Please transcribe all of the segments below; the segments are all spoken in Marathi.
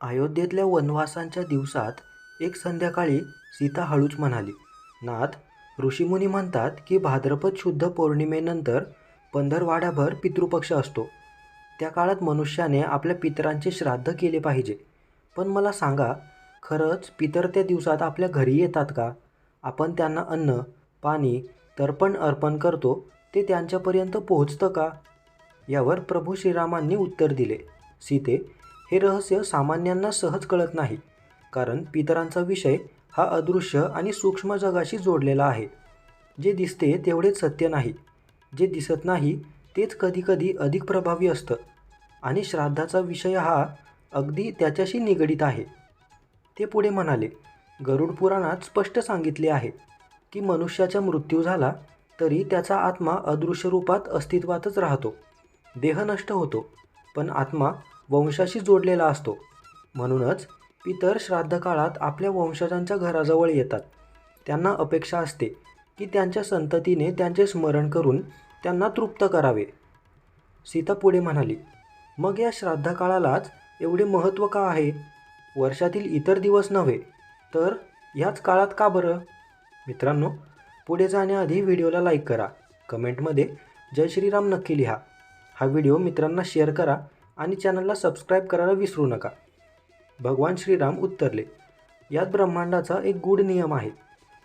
अयोध्येतल्या वनवासांच्या दिवसात एक संध्याकाळी सीता हळूच म्हणाली नाथ ऋषीमुनी म्हणतात की भाद्रपद शुद्ध पौर्णिमेनंतर पंधरवाड्याभर पितृपक्ष असतो. त्या काळात मनुष्याने आपल्या पितरांचे श्राद्ध केले पाहिजे. पण मला सांगा खरंच पितर त्या दिवसात आपल्या घरी येतात का? आपण त्यांना अन्न पाणी तर्पण अर्पण करतो ते त्यांच्यापर्यंत पोहोचतं का? यावर प्रभू श्रीरामांनी उत्तर दिले. सीते हे रहस्य सामान्यांना सहज कळत नाही कारण पितरांचा विषय हा अदृश्य आणि सूक्ष्म जगाशी जोडलेला आहे. जे दिसते तेवढेच सत्य नाही जे दिसत नाही तेच कधीकधी अधिक प्रभावी असतं आणि श्राद्धाचा विषय हा अगदी त्याच्याशी निगडीत आहे. ते पुढे म्हणाले गरुड पुराणात स्पष्ट सांगितले आहे की मनुष्याचा मृत्यू झाला तरी त्याचा आत्मा अदृश्य रूपात अस्तित्वातच राहतो देह नष्ट होतो पण आत्मा वंशाशी जोडलेला असतो. म्हणूनच पितर श्राद्ध काळात आपल्या वंशजांच्या घराजवळ येतात. त्यांना अपेक्षा असते की त्यांच्या संततीने त्यांचे स्मरण करून त्यांना तृप्त करावे. सीता पुढे म्हणाली मग या श्राद्ध काळालाच एवढे महत्त्व का आहे? वर्षातील इतर दिवस नव्हे तर ह्याच काळात का बरं? मित्रांनो पुढे जाण्याआधी व्हिडिओला लाईक करा. कमेंटमध्ये जय श्रीराम नक्की लिहा. हा व्हिडिओ मित्रांना शेअर करा आणि चॅनलला सबस्क्राईब करायला विसरू नका. भगवान श्रीराम उत्तरले. यात ब्रह्मांडाचा एक गूढ नियम आहे.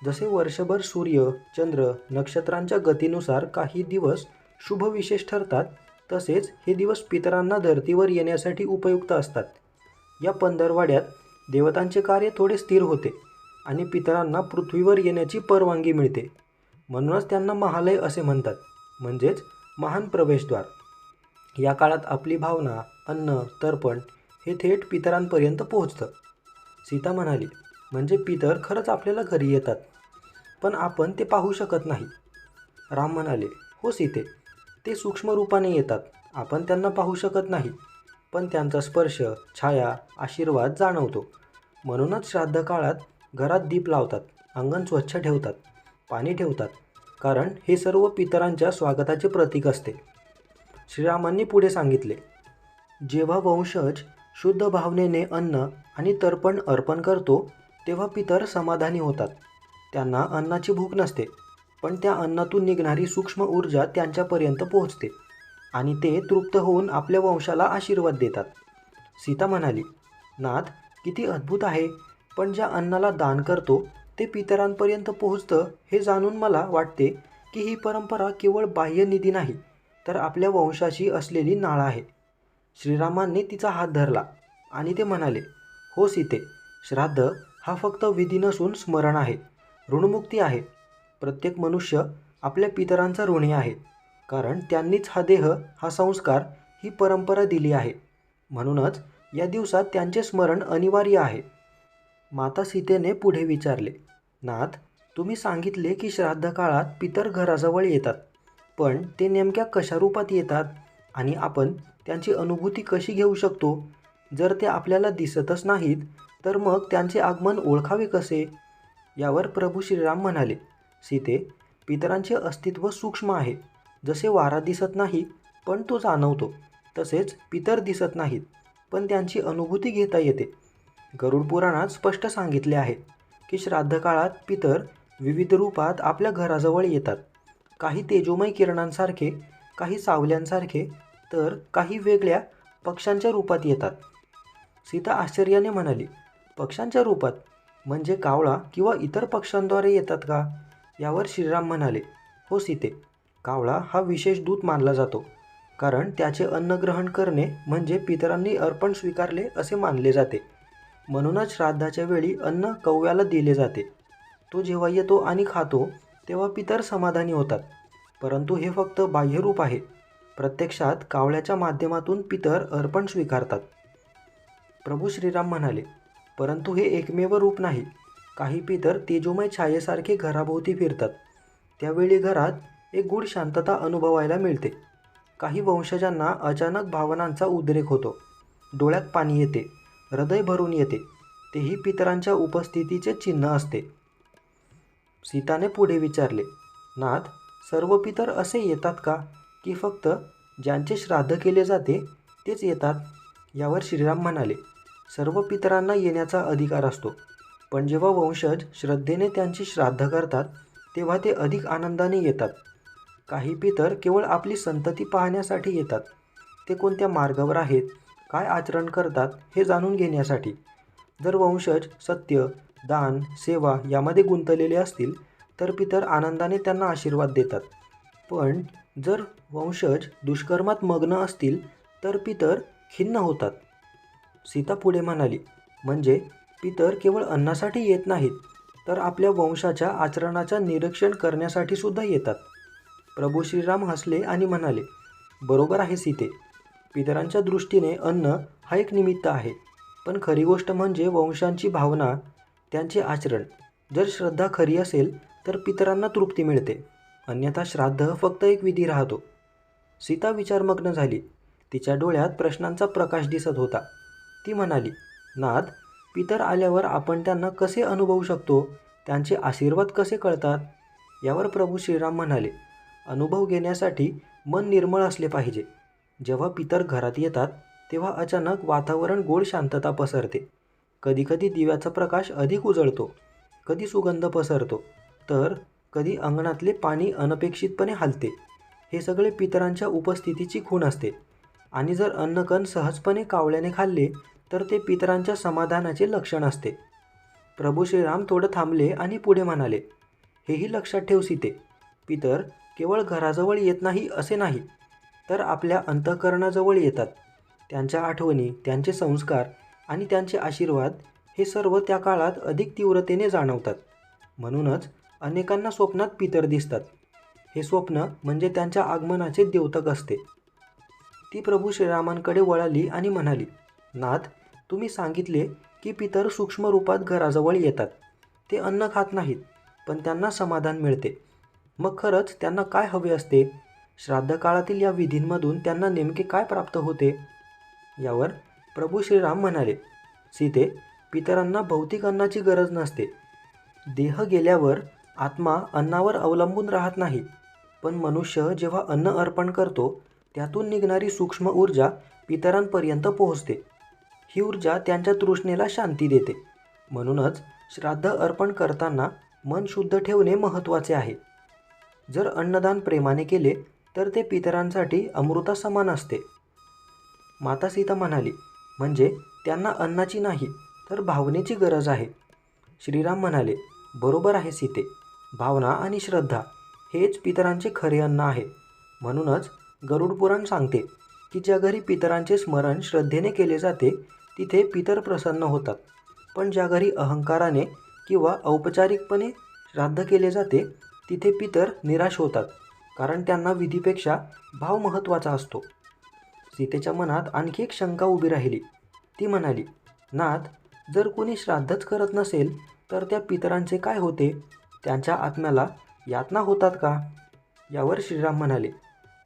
जसे वर्षभर सूर्य चंद्र नक्षत्रांच्या गतीनुसार काही दिवस शुभ विशेष ठरतात तसेच हे दिवस पितरांना धर्तीवर येण्यासाठी उपयुक्त असतात. या पंधरवाड्यात देवतांचे कार्य थोडे स्थिर होते आणि पितरांना पृथ्वीवर येण्याची परवानगी मिळते. म्हणूनच त्यांना महालय असे म्हणतात. म्हणजेच महान प्रवेशद्वार. या काळात आपली भावना अन्न तर्पण हे थेट पितरांपर्यंत पोहोचतं. सीता म्हणाली म्हणजे पितर खरंच आपल्याला घरी येतात पण आपण ते पाहू शकत नाही. राम म्हणाले हो सीते ते सूक्ष्म रूपाने येतात आपण त्यांना पाहू शकत नाही पण त्यांचा स्पर्श छाया आशीर्वाद जाणवतो. म्हणूनच श्राद्ध काळात घरात दीप लावतात अंगण स्वच्छ ठेवतात पाणी ठेवतात कारण हे सर्व पितरांच्या स्वागताचे प्रतीक असते. श्रीरामांनी पुढे सांगितले जेव्हा वंशज शुद्ध भावनेने अन्न आणि तर्पण अर्पण करतो तेव्हा पितर समाधानी होतात. त्यांना अन्नाची भूक नसते पण त्या अन्नातून निघणारी सूक्ष्म ऊर्जा त्यांच्यापर्यंत पोहोचते आणि ते तृप्त होऊन आपल्या वंशाला आशीर्वाद देतात. सीता म्हणाली नाथ किती अद्भुत आहे पण ज्या अन्नाला दान करतो ते पितरांपर्यंत पोहोचतं हे जाणून मला वाटते की ही परंपरा केवळ बाह्य निधी नाही. तर आपल्या वंशाशी असलेली नाळ आहे. श्रीरामांनी तिचा हात धरला आणि ते म्हणाले हो सीते श्राद्ध हा फक्त विधी नसून स्मरण आहे ऋणमुक्ती आहे. प्रत्येक मनुष्य आपल्या पितरांचा ऋणी आहे कारण त्यांनीच हा देह हा संस्कार ही परंपरा दिली आहे. म्हणूनच या दिवसात त्यांचे स्मरण अनिवार्य आहे. माता सीतेने पुढे विचारले नाथ तुम्ही सांगितले की श्राद्ध काळात पितर घराजवळ येतात. पण ते नेमक्या कशा रूपात येतात आणि आपण त्यांची अनुभूती कशी घेऊ शकतो? जर ते आपल्याला दिसतच नाहीत तर मग त्यांचे आगमन ओळखावे कसे? यावर प्रभू श्रीराम म्हणाले सीते पितरांचे अस्तित्व सूक्ष्म आहे. जसे वारा दिसत नाही पण तो जाणवतो. तसेच पितर दिसत नाहीत पण त्यांची अनुभूती घेता येते. गरुड पुराणात स्पष्ट सांगितले आहे की श्राद्ध काळात पितर विविध रूपात आपल्या घराजवळ येतात. काही तेजोमय किरणांसारखे काही सावल्यांसारखे तर काही वेगळ्या पक्ष्यांच्या रूपात येतात. सीता आश्चर्याने म्हणाली पक्ष्यांच्या रूपात? म्हणजे कावळा किंवा इतर पक्ष्यांद्वारे येतात का? यावर श्रीराम म्हणाले हो सीते कावळा हा विशेष दूत मानला जातो. कारण त्याचे अन्न ग्रहण करणे म्हणजे पितरांनी अर्पण स्वीकारले असे मानले जाते. म्हणूनच श्राद्धाच्या वेळी अन्न कव्याला दिले जाते. तो जेव्हा येतो आणि खातो तेव्हा पितर समाधानी होतात. परंतु हे फक्त बाह्यरूप आहे. प्रत्यक्षात कावळ्याच्या माध्यमातून पितर अर्पण स्वीकारतात. प्रभू श्रीराम म्हणाले परंतु हे एकमेव रूप नाही. काही पितर तेजोमय छायेसारखे घराभोवती फिरतात. त्यावेळी घरात एक गूढ शांतता अनुभवायला मिळते. काही वंशजांना अचानक भावनांचा उद्रेक होतो. डोळ्यात पाणी येते. हृदय भरून येते. तेही पितरांच्या उपस्थितीचे चिन्ह असते. सीताने पुढे विचारले नाथ सर्व पितर असे येतात का की फक्त ज्यांचे श्राद्ध केले जाते तेच येतात? यावर श्रीराम म्हणाले सर्व पितरांना येण्याचा अधिकार असतो. पण जेव्हा वंशज श्रद्धेने त्यांची श्राद्ध करतात तेव्हा ते अधिक आनंदाने येतात. काही पितर केवळ आपली संतती पाहण्यासाठी येतात. ते कोणत्या मार्गावर आहेत काय आचरण करतात हे जाणून घेण्यासाठी. जर वंशज सत्य दान सेवा यामध्ये गुंतलेले असतील तर पितर आनंदाने त्यांना आशीर्वाद देतात. पण जर वंशज दुष्कर्मात मग्न असतील तर पितर खिन्न होतात. सीता पुढे म्हणाली म्हणजे पितर केवळ अन्नासाठी येत नाहीत तर आपल्या वंशाच्या आचरणाचं निरीक्षण करण्यासाठी सुद्धा येतात. प्रभू श्रीराम हसले आणि म्हणाले बरोबर आहे सीते पितरांच्या दृष्टीने अन्न हा एक निमित्त आहे. पण खरी गोष्ट म्हणजे वंशांची भावना त्यांचे आचरण. जर श्रद्धा खरी असेल तर पितरांना तृप्ती मिळते. अन्यथा श्राद्ध फक्त एक विधी राहतो. सीता विचारमग्न झाली. तिच्या डोळ्यात प्रश्नांचा प्रकाश दिसत होता. ती म्हणाली नाद पितर आल्यावर आपण त्यांना कसे अनुभवू शकतो? त्यांचे आशीर्वाद कसे कळतात? यावर प्रभू श्रीराम म्हणाले अनुभव घेण्यासाठी मन निर्मळ असले पाहिजे. जेव्हा पितर घरात येतात तेव्हा अचानक वातावरण गोड शांतता पसरते. कधीकधी दिव्याचा प्रकाश अधिक उजळतो कधी सुगंध पसरतो तर कधी अंगणातले पाणी अनपेक्षितपणे हलते. हे सगळे पितरांच्या उपस्थितीची खूण असते. आणि जर अन्नकण सहजपणे कावळ्याने खाल्ले तर ते पितरांच्या समाधानाचे लक्षण असते. प्रभू श्रीराम थोडं थांबले आणि पुढे म्हणाले हेही लक्षात ठेव सीते. पितर केवळ घराजवळ येत नाही असे नाही तर आपल्या अंतःकरणाजवळ येतात. त्यांच्या आठवणी त्यांचे संस्कार आणि त्यांचे आशीर्वाद हे सर्व त्या काळात अधिक तीव्रतेने जाणवतात. म्हणूनच अनेकांना स्वप्नात पितर दिसतात. हे स्वप्न म्हणजे त्यांच्या आगमनाचे द्योतक असते. ती प्रभू श्रीरामांकडे वळाली आणि म्हणाली नाथ तुम्ही सांगितले की पितर सूक्ष्म रूपात घराजवळ येतात. ते अन्न खात नाहीत पण त्यांना समाधान मिळते. मग खरंच त्यांना काय हवे असते? श्राद्ध काळातील या विधींमधून त्यांना नेमके काय प्राप्त होते? यावर प्रभू श्रीराम म्हणाले सीते पितरांना भौतिक अन्नाची गरज नसते. देह गेल्यावर आत्मा अन्नावर अवलंबून राहत नाही. पण मनुष्य जेव्हा अन्न अर्पण करतो त्यातून निघणारी सूक्ष्म ऊर्जा पितरांपर्यंत पोहोचते. ही ऊर्जा त्यांच्या तृष्णेला शांती देते. म्हणूनच श्राद्ध अर्पण करताना मन शुद्ध ठेवणे महत्त्वाचे आहे. जर अन्नदान प्रेमाने केले तर ते पितरांसाठी अमृता समान असते. माता सीता म्हणाली म्हणजे त्यांना अन्नाची नाही तर भावनेची गरज आहे. श्रीराम म्हणाले बरोबर आहे सीते. भावना आणि श्रद्धा हेच पितरांचे खरे अन्न आहे. म्हणूनच गरुडपुराण सांगते की ज्या घरी पितरांचे स्मरण श्रद्धेने केले जाते तिथे पितर प्रसन्न होतात. पण ज्या घरी अहंकाराने किंवा औपचारिकपणे श्राद्ध केले जाते तिथे पितर निराश होतात कारण त्यांना विधीपेक्षा भाव महत्त्वाचा असतो. सीतेच्या मनात आणखी एक शंका उभी राहिली. ती म्हणाली नाथ जर कोणी श्राद्धच करत नसेल तर त्या पितरांचे काय होते? त्यांच्या आत्म्याला यातना होतात का? यावर श्रीराम म्हणाले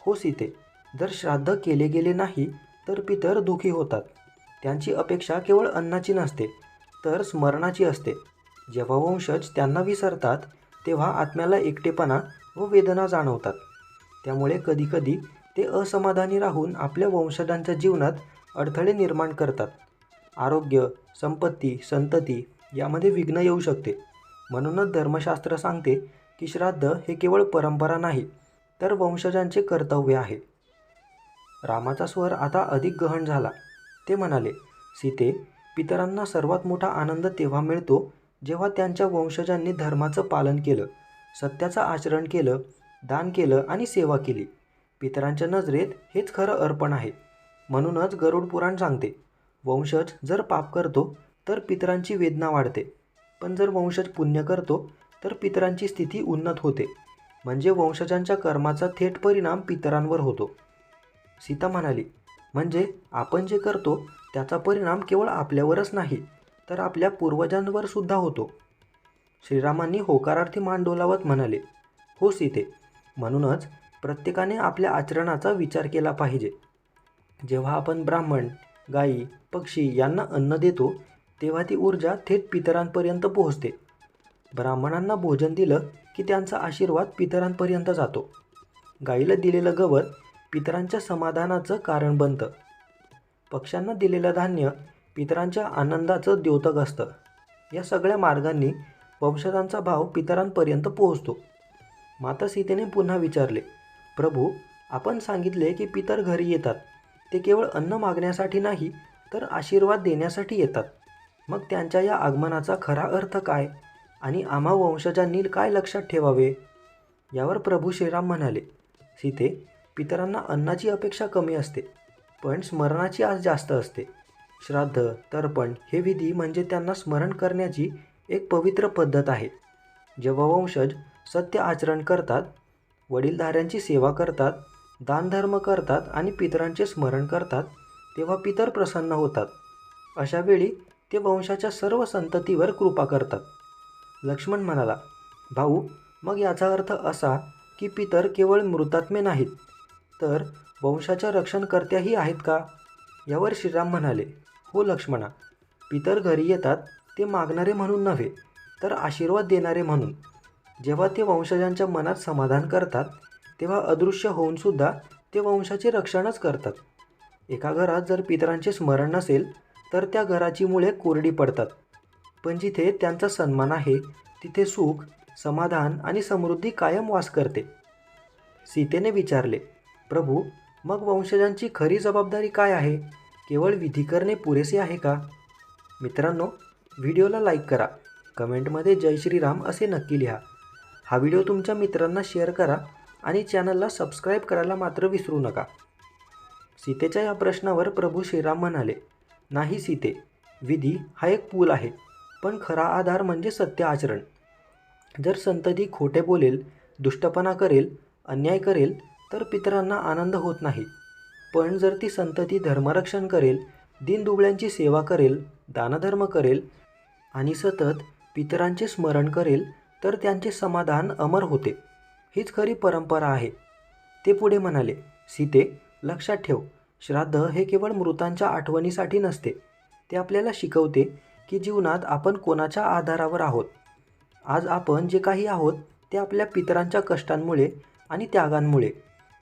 हो सीते जर श्राद्ध केले गेले नाही तर पितर दुखी होतात. त्यांची अपेक्षा केवळ अन्नाची नसते तर स्मरणाची असते. जेव्हा वंशज त्यांना विसरतात तेव्हा आत्म्याला एकटेपणा व वेदना जाणवतात. त्यामुळे कधीकधी ते असमाधानी राहून आपल्या वंशजांच्या जीवनात अडथळे निर्माण करतात. आरोग्य संपत्ती संतती यामध्ये विघ्न येऊ शकते. म्हणूनच धर्मशास्त्र सांगते की श्राद्ध हे केवळ परंपरा नाही तर वंशजांचे कर्तव्य आहे. रामाचा स्वर आता अधिक गहन झाला. ते म्हणाले सीते पितरांना सर्वात मोठा आनंद तेव्हा मिळतो जेव्हा त्यांच्या वंशजांनी धर्माचं पालन केलं सत्याचं आचरण केलं दान केलं आणि सेवा केली. पितरांच्या नजरेत हेच खरं अर्पण आहे. म्हणूनच गरुड पुराण सांगते वंशज जर पाप करतो तर पितरांची वेदना वाढते. पण जर वंशज पुण्य करतो तर पितरांची स्थिती उन्नत होते. म्हणजे वंशजांच्या कर्माचा थेट परिणाम पितरांवर होतो. सीता म्हणाली म्हणजे आपण जे करतो त्याचा परिणाम केवळ आपल्यावरच नाही तर आपल्या पूर्वजांवर सुद्धा होतो. श्रीरामांनी होकारार्थी मान डोलावत म्हणाले हो सीते म्हणूनच प्रत्येकाने आपल्या आचरणाचा विचार केला पाहिजे. जेव्हा आपण ब्राह्मण गायी पक्षी यांना अन्न देतो तेव्हा ती ऊर्जा थेट पितरांपर्यंत पोहोचते. ब्राह्मणांना भोजन दिलं की त्यांचा आशीर्वाद पितरांपर्यंत जातो. गाईला दिलेलं गवत पितरांच्या समाधानाचं कारण बनतं. पक्ष्यांना दिलेलं धान्य पितरांच्या आनंदाचं द्योतक असतं. या सगळ्या मार्गांनी वंशजांचा भाव पितरांपर्यंत पोहोचतो. माता सीतेने पुन्हा विचारले प्रभू आपण सांगितले की पितर घरी येतात. ते केवळ अन्न मागण्यासाठी नाही तर आशीर्वाद देण्यासाठी येतात. मग त्यांच्या या आगमनाचा खरा अर्थ काय? आणि आम्हा वंशजांनी काय लक्षात ठेवावे? यावर प्रभू श्रीराम म्हणाले सीते पितरांना अन्नाची अपेक्षा कमी असते पण स्मरणाची आज जास्त असते. श्राद्ध तर्पण हे विधी म्हणजे त्यांना स्मरण करण्याची एक पवित्र पद्धत आहे. जेव्हा वंशज सत्य आचरण करतात वडीलधाऱ्यांची सेवा करतात दानधर्म करतात आणि पितरांचे स्मरण करतात तेव्हा पितर प्रसन्न होतात. अशावेळी ते वंशाच्या सर्व संततीवर कृपा करतात. लक्ष्मण म्हणाला भाऊ मग याचा अर्थ असा की पितर केवळ मृतात्मे नाहीत तर वंशाच्या रक्षणकर्त्याही आहेत का? यावर श्रीराम म्हणाले हो लक्ष्मणा पितर घरी येतात ते मागणारे म्हणून नव्हे तर आशीर्वाद देणारे म्हणून. जेव्हा ते वंशजांच्या मनात समाधान करतात तेव्हा अदृश्य होऊनसुद्धा ते वंशाचे रक्षणच करतात. एका घरात जर पितरांचे स्मरण नसेल तर त्या घराची मुळे कोरडी पडतात. पण जिथे त्यांचा सन्मान आहे तिथे सुख समाधान आणि समृद्धी कायम वास करते. सीतेने विचारले प्रभू मग वंशजांची खरी जबाबदारी काय आहे? केवळ विधी करणे पुरेसे आहे का? मित्रांनो व्हिडिओला लाईक करा. कमेंटमध्ये जय श्रीराम असे नक्की लिहा. हा व्हिडिओ तुमच्या मित्रांना शेअर करा आणि चॅनलला सबस्क्राईब करायला मात्र विसरू नका. सीतेच्या या प्रश्नावर प्रभू श्रीराम म्हणाले नाही सीते विधी हा एक पूल आहे पण खरा आधार म्हणजे सत्य आचरण. जर संतती खोटे बोलेल दुष्टपणा करेल अन्याय करेल तर पितरांना आनंद होत नाही. पण जर ती संतती धर्मरक्षण करेल दीनदुबळ्यांची सेवा करेल दानधर्म करेल आणि सतत पितरांचे स्मरण करेल तर त्यांचे समाधान अमर होते. हीच खरी परंपरा आहे. ते पुढे म्हणाले सीते लक्षात ठेव श्राद्ध हे केवळ मृतांच्या आठवणीसाठी नसते. ते आपल्याला शिकवते की जीवनात आपण कोणाच्या आधारावर आहोत. आज आपण जे काही आहोत ते आपल्या पितरांच्या कष्टांमुळे आणि त्यागांमुळे.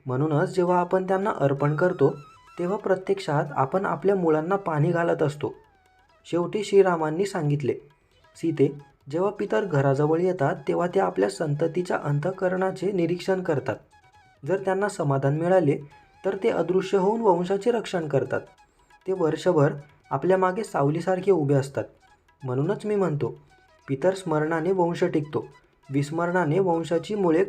म्हणूनच जेव्हा आपण त्यांना अर्पण करतो तेव्हा प्रत्यक्षात आपण आपल्या मुलांना पाणी घालत असतो. शेवटी श्रीरामांनी सांगितले सीते जेव्हा पितर घराजवळ येतात तेव्हा ते आपल्या संततीच्या अंतःकरणाचे निरीक्षण करतात. जर त्यांना समाधान मिळाले तर ते अदृश्य होऊन वंशाचे रक्षण करतात. ते वर्षभर आपल्या मागे सावलीसारखे उभे असतात. म्हणूनच मी म्हणतो पितर स्मरणाने वंश टिकतो. विस्मरणाने वंशाची मुळे